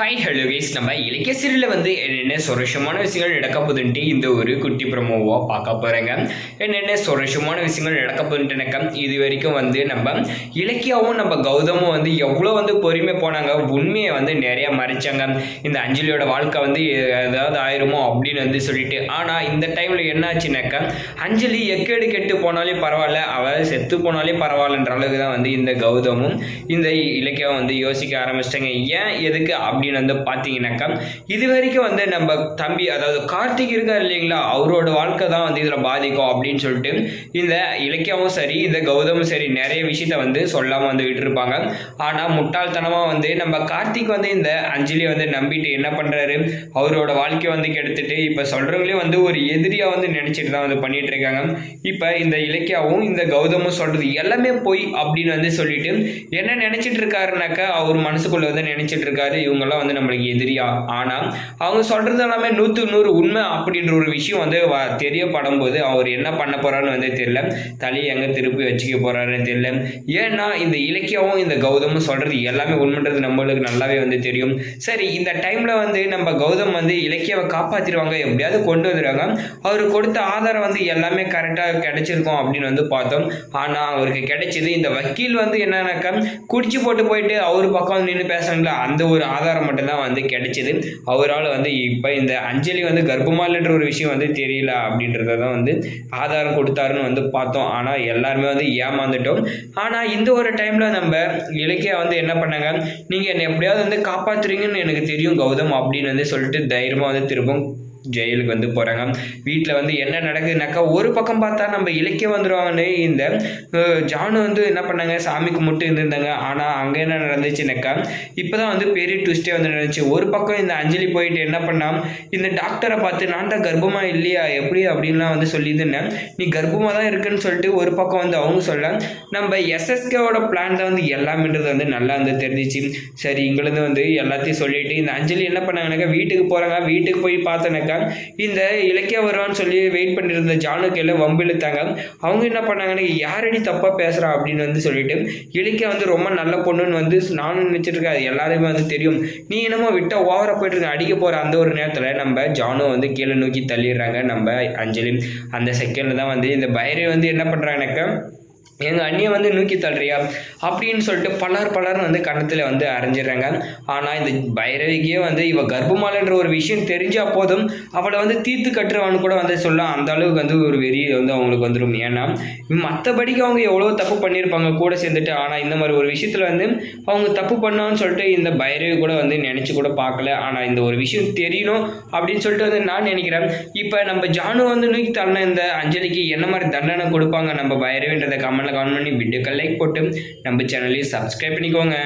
Hi hello guys நம்ம இலக்கிய சீரியலில் வந்து என்னென்ன சுரஷமான விஷயங்கள் நடக்க போதுன்ட்டு இந்த ஒரு குட்டி ப்ரமோவாக பார்க்க போகிறேங்க என்னென்ன சுரஷமான விஷயங்கள் நடக்க போகுதுன்ட்டுனாக்கா இது வரைக்கும் வந்து நம்ம இலக்கியாவும் நம்ம கௌதமும் வந்து எவ்வளோ வந்து பொறுமை போனாங்க உண்மையை வந்து நிறையா மறைச்சாங்க. இந்த அஞ்சலியோட வாழ்க்கை வந்து ஏதாவது ஆயிருமோ அப்படின்னு வந்து சொல்லிட்டு. ஆனால் இந்த டைமில் என்னாச்சுனாக்கா அஞ்சலி எக்கேடு கெட்டு போனாலே பரவாயில்ல அவள் செத்து போனாலே பரவாயில்லன்ற அளவுக்கு தான் வந்து இந்த கௌதமும் இந்த இலக்கியம் வந்து யோசிக்க ஆரம்பிச்சிட்டாங்க. ஏன் எதுக்கு அப்படி அப்படின்னு வந்து பார்த்தீங்கன்னாக்கா இது வரைக்கும் வந்து நம்ம தம்பி அதாவது கார்த்திக் இருக்கார் இல்லைங்களா? அவரோட வாழ்க்கை தான் வந்து இதில் பாதிக்கும் அப்படின்னு சொல்லிட்டு இந்த இலக்கியமும் சரி இந்த கௌதமும் சரி நிறைய விஷயத்த வந்து சொல்லாமல் வந்து விட்டுருப்பாங்க. ஆனால் முட்டாள்தனமாக வந்து நம்ம கார்த்திக் வந்து இந்த அஞ்சலியை வந்து நம்பிட்டு என்ன பண்ணுறாரு அவரோட வாழ்க்கையை வந்து கெடுத்துட்டு இப்போ சொல்கிறவங்களே வந்து ஒரு எதிரியாக வந்து நினச்சிட்டு தான் வந்து பண்ணிட்டு இருக்காங்க. இப்போ இந்த இலக்கியாவும் இந்த கௌதமும் சொல்கிறது எல்லாமே பொய் அப்படின்னு வந்து சொல்லிட்டு என்ன நினச்சிட்டு இருக்காருனாக்கா அவர் மனசுக்குள்ளே வந்து நினச்சிட்டு இருக்காரு. இவங்கெல்லாம் வந்து நம்மளுக்கு எதிரியா? ஆனால் அவங்க சொல்கிறது எல்லாமே நூற்றுக்கு நூறு உண்மை அப்படின்ற ஒரு விஷயம் வந்து தெரியப்படும் போது அவர் என்ன பண்ண போறாருன்னு வந்து தெரியல. தலையை எங்கே திருப்பி வச்சுக்க போறாருன்னு தெரியல. ஏன்னா இந்த இலக்கியாவும் இந்த கௌதமும் சொல்கிறது எல்லாமே உண்மைன்றது நம்மளுக்கு நல்லாவே வந்து தெரியும். சரி இந்த டைமில் வந்து நம்ம கௌதம் வந்து இலக்கியாவை காப்பாற்றிடுவாங்க எப்படியாவது கொண்டு வந்துடுவாங்க. அவர் கொடுத்த ஆதாரம் வந்து எல்லாமே கரெக்டாக கிடைச்சிருக்கும் அப்படின்னு வந்து பார்த்தோம். ஆனால் அவருக்கு கிடைச்சது இந்த வக்கீல் வந்து என்னன்னாக்கா குடிச்சு போட்டு போயிட்டு அவர் பக்கம் நின்று பேசுறாங்களா அந்த ஒரு ஆதாரம் மட்டும்தான் வந்து கிடைச்சது. அவரால் வந்து இப்போ இந்த அஞ்சலி வந்து கர்ப்பமாலன்ற ஒரு விஷயம் வந்து தெரியல அப்படின்றத தான் வந்து ஆதாரம் கொடுத்தாருன்னு வந்து பார்த்தோம். ஆனால் எல்லாருமே வந்து ஏமாந்துட்டோம். ஆனால் இந்த ஒரு டைமில் நம்ம இலக்கியா வந்து என்ன பண்ணாங்க? நீங்கள் என்னை எப்படியாவது வந்து காப்பாத்துறீங்கன்னு எனக்கு தெரியும் கௌதம் அப்படின்னு வந்து சொல்லிட்டு தைரியமாக வந்து திரும்பவும் ஜெயிலுக்கு வந்து போகிறாங்க வீட்டில் வந்து என்ன நடக்குதுனாக்கா ஒரு பக்கம் பார்த்தா நம்ம இலக்கிய வந்துடுவாங்கன்னு இந்த ஜானு வந்து என்ன பண்ணாங்க சாமி கும்பிட்டு இருந்திருந்தாங்க. ஆனால் அங்கே என்ன நடந்துச்சுனாக்கா இப்போ தான் வந்து பெரிய ட்விஸ்டே வந்து நடந்துச்சு. ஒரு பக்கம் இந்த அஞ்சலி போயிட்டு என்ன பண்ணால் இந்த டாக்டரை பார்த்து நான் தான் கர்ப்பமாக இல்லையா? எப்படி? அப்படின்லாம் வந்து சொல்லியிருந்தேன். நீ கர்ப்பமாக தான் இருக்குன்னு சொல்லிட்டு ஒரு பக்கம் வந்து அவங்க சொல்ல நம்ம எஸ்எஸ்கேவோட பிளான் தான் வந்து எல்லாமேன்றது வந்து நல்லா வந்து தெரிஞ்சிச்சு. சரி இங்கிருந்து வந்து எல்லாத்தையும் சொல்லிட்டு இந்த அஞ்சலி என்ன பண்ணாங்கனாக்கா வீட்டுக்கு போகிறாங்க வீட்டுக்கு போய் பார்த்தோன்னாக்கா இந்த இலக்கிய வருவான்னு சொல்லி வெயிட் பண்ணியிருந்த ஜானுக்கையில் எல்லாம் வம்பு இழுத்தாங்க. அவங்க என்ன பண்ணாங்கன்னா யாரடி தப்பாக பேசுகிறா அப்படின்னு வந்து சொல்லிட்டு இலக்கிய வந்து ரொம்ப நல்ல பொண்ணுன்னு வந்து நானும் நினச்சிட்டு அது எல்லாருமே வந்து தெரியும். நீ என்னமோ விட்டால் ஓவராக போயிட்டு இருக்க. அடிக்க போகிற அந்த ஒரு நேரத்தில் நம்ம ஜானு வந்து கீழே நோக்கி தள்ளிடுறாங்க. நம்ம அஞ்சலி அந்த செகண்டில் தான் வந்து இந்த பைரே வந்து என்ன பண்ணுறாங்கனாக்கா எங்கள் அண்ணியை வந்து நூக்கி தள்ளுறியா? அப்படின்னு சொல்லிட்டு பலர் பலர் வந்து கன்னத்தில் வந்து அரைஞ்சிடுறாங்க ஆனால் இந்த பைரவிக்கே வந்து இவ கர்ப்பமாலன்ற ஒரு விஷயம் தெரிஞ்சால் போதும். அவளை வந்து தீர்த்து கட்டுறவான்னு கூட வந்து சொல்லலாம் அந்த அளவுக்கு வந்து ஒரு வெறி வந்து அவங்களுக்கு வந்துடும் ஏன்னா மற்றபடிக்கு அவங்க எவ்வளோ தப்பு பண்ணியிருப்பாங்க கூட சேர்ந்துட்டு. ஆனால் இந்த மாதிரி ஒரு விஷயத்தில் வந்து அவங்க தப்பு பண்ணான்னு சொல்லிட்டு இந்த பைரவி கூட வந்து நினச்சி கூட பார்க்கல. ஆனால் இந்த ஒரு விஷயம் தெரியணும் அப்படின்னு சொல்லிட்டு வந்து நான் நினைக்கிறேன். இப்போ நம்ம ஜானு வந்து நூக்கி தள்ளின இந்த அஞ்சலிக்கு என்ன மாதிரி தண்டனை கொடுப்பாங்க நம்ம பைரவின்றதை சேனலை கமெண்ட் பண்ணி வீடியோக்கு லைக் போட்டு நம்ம சேனலையும் சப்ஸ்கிரைப் பண்ணிக்கோங்க.